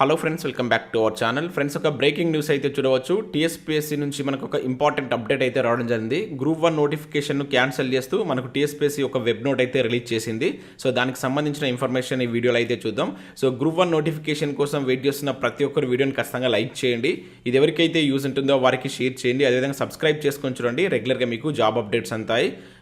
Hello friends welcome back to our channel friends ఒక breaking news అయితే చూడవచ్చు. TSPSC నుంచి మనకు ఒక ఇంపార్టెంట్ అప్డేట్ అయితే రావడం జరిగింది. గ్రూప్ వన్ నోటిఫికేషన్ను క్యాన్సిల్ చేస్తూ మనకు టీఎస్పీఎస్సీ ఒక వెబ్ నోట్ అయితే రిలీజ్ చేసింది. సో దానికి సంబంధించిన ఇన్ఫర్మేషన్ ఈ వీడియోలో అయితే చూద్దాం. సో గ్రూప్ వన్ నోటిఫికేషన్ కోసం వెయిట్ చేస్తున్న ప్రతి ఒక్కరు వీడియోని ఖచ్చితంగా లైక్ చేయండి. ఇది ఎవరికైతే యూజ్ ఉంటుందో వారికి షేర్ చేయండి. అదేవిధంగా సబ్స్క్రైబ్ చేసుకొని చూడండి. రెగ్యులర్గా మీకు జాబ్ అప్డేట్స్ అంతాయి.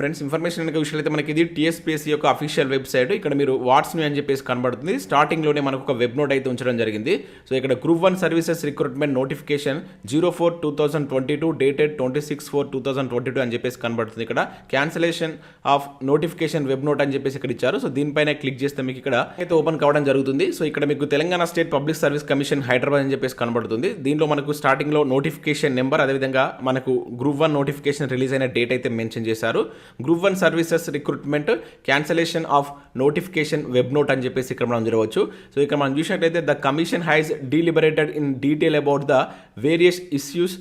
ఫ్రెండ్స్ ఇన్ఫర్మేషన్ కనుక విషయాలు అయితే మనకి ఇది టీఎస్పీఎస్సీ యొక్క అఫీషియల్ వెబ్సైట్. ఇక్కడ మీరు వాట్స్ మీ అని చెప్పేసి కనబడుతుంది. స్టార్టింగ్లోనే మనకు ఒక వెబ్ నోట్ అయితే ఉంచడం జరిగింది. సో ఇక్కడ group one services recruitment notification zero four two thousand twenty two dated twenty six four two thousand twenty two అని చెప్పేసి కనబడుతుంది ఇక్కడ. Cancellation of notification web note అని చెప్పేసి ఇక్కడ ఇచ్చారు. సో దీనిపైన క్లిక్ చేస్తే మీకు ఇక్కడ అయితే ఓపెన్ కావడం జరుగుతుంది. సో ఇక్కడ మీకు Telangana state public service commission Hyderabad అని చెప్పేసి కనబడుతుంది. దీనిలో మనకు స్టార్టింగ్లో నోటిఫికేషన్ నెంబర్ అదేవిధంగా మనకు గ్రూప్ వన్ నోటిఫికేషన్ రిలీజ్ అయిన డేట్ అయితే మెన్షన్ చేశారు. Group one services recruitment cancellation of notification web note అని చెప్పేసి ఇక్కడ మనం చూడవచ్చు. సో ఇక్కడ మనం చూసినట్లయితే the commission has deliberated in detail about the various issues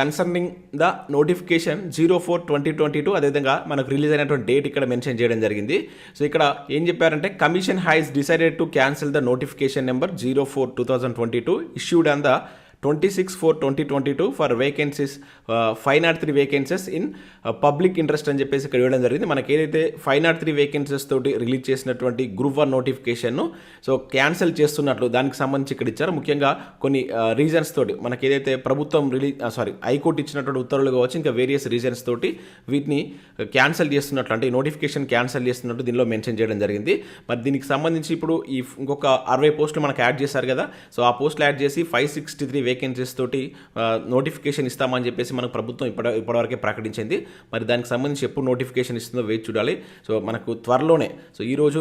concerning the notification zero four twenty twenty two అదేవిధంగా మనకు రిలీజ్ అయినటువంటి డేట్ ఇక్కడ మెన్షన్ చేయడం జరిగింది. సో ఇక్కడ ఏం చెప్పారంటే commission has decided to cancel the notification number zero four two thousand twenty two issued on the twenty six four twenty twenty two for vacancies five not three vacancies in public interest అని చెప్పేసి ఇక్కడ ఇవ్వడం జరిగింది. మనకి ఏదైతే five not three vacancies తోటి release చేసినటువంటి group one నోటిఫికేషన్ను సో క్యాన్సిల్ చేస్తున్నట్లు దానికి సంబంధించి ఇక్కడ ఇచ్చారు. ముఖ్యంగా కొన్ని uh, రీజన్స్ తోటి మనకి ఏదైతే ప్రభుత్వం రిలీజ్ సారీ uh, హైకోర్టు ఇచ్చినటువంటి ఉత్తర్వులు కావచ్చు ఇంకా వేరియస్ రీజన్స్ తోటి వీటిని uh, క్యాన్సిల్ చేస్తున్నట్లు అంటే ఈ నోటిఫికేషన్ క్యాన్సిల్ చేస్తున్నట్టు దీనిలో మెన్షన్ చేయడం జరిగింది. మరి దీనికి సంబంధించి ఇప్పుడు ఈ ఇంకొక అరవై పోస్టులు మనకు యాడ్ చేశారు కదా సో ఆ పోస్టులు యాడ్ చేసి ఫైవ్ సిక్స్టీ త్రీ వేకెన్సీస్ తోటి నోటిఫికేషన్ ఇస్తామని చెప్పేసి మనకు ప్రభుత్వం ఇప్పటి ఇప్పటివరకే ప్రకటించింది. మరి దానికి సంబంధించి ఎప్పుడు నోటిఫికేషన్ ఇస్తుందో వేచి చూడాలి. సో మనకు త్వరలోనే సో ఈ రోజు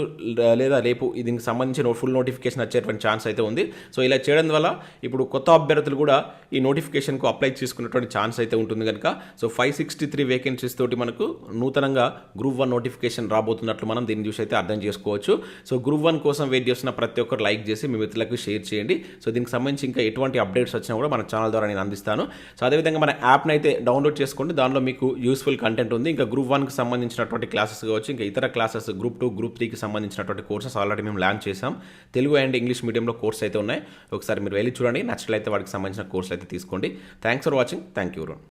లేదా రేపు దీనికి సంబంధించిన ఫుల్ నోటిఫికేషన్ వచ్చేటువంటి ఛాన్స్ అయితే ఉంది. సో ఇలా చేయడం వల్ల ఇప్పుడు కొత్త అభ్యర్థులు కూడా ఈ నోటిఫికేషన్కు అప్లై చేసుకున్నటువంటి ఛాన్స్ అయితే ఉంటుంది కనుక so five sixty three vacancies తోటి మనకు నూతనంగా గ్రూప్ వన్ నోటిఫికేషన్ రాబోతున్నట్లు మనం దీన్ని చూసి అయితే అర్థం చేసుకోవచ్చు. సో గ్రూప్ వన్ కోసం వెయిట్ చేస్తున్న ప్రతి ఒక్కరు లైక్ చేసి మీ మిత్రులకు షేర్ చేయండి. సో దీనికి సంబంధించి ఇంకా ఎటువంటి అప్డేట్స్ వచ్చినా కూడా మన ఛానల్ ద్వారా నేను అందిస్తాను. సో అదేవిధంగా మన యాప్ని అయితే డౌన్లోడ్ చేసుకోండి. దానిలో మీకు యూస్ఫుల్ కంటెంట్ ఉంది. ఇంకా గ్రూప్ వన్కి సంబంధించినటువంటి క్లాసెస్ కావచ్చు ఇంకా ఇతర క్లాసెస్ గ్రూప్ టూ గ్రూప్ త్రీకి సంబంధించినటువంటి కోర్సెస్ ఆల్రెడీ మేము లాంచ్ చేసాం తెలుగు అండ్ ఇంగ్లీష్ మీడియంలో కోర్స్ అయితే ఉన్నాయి. ఒకసారి మీరు వెళ్ళి చూడండి. నచ్చినట్లయితే వాటికి సంబంధించిన కోర్స్ అయితే తీసుకోండి. Thanks for watching thank you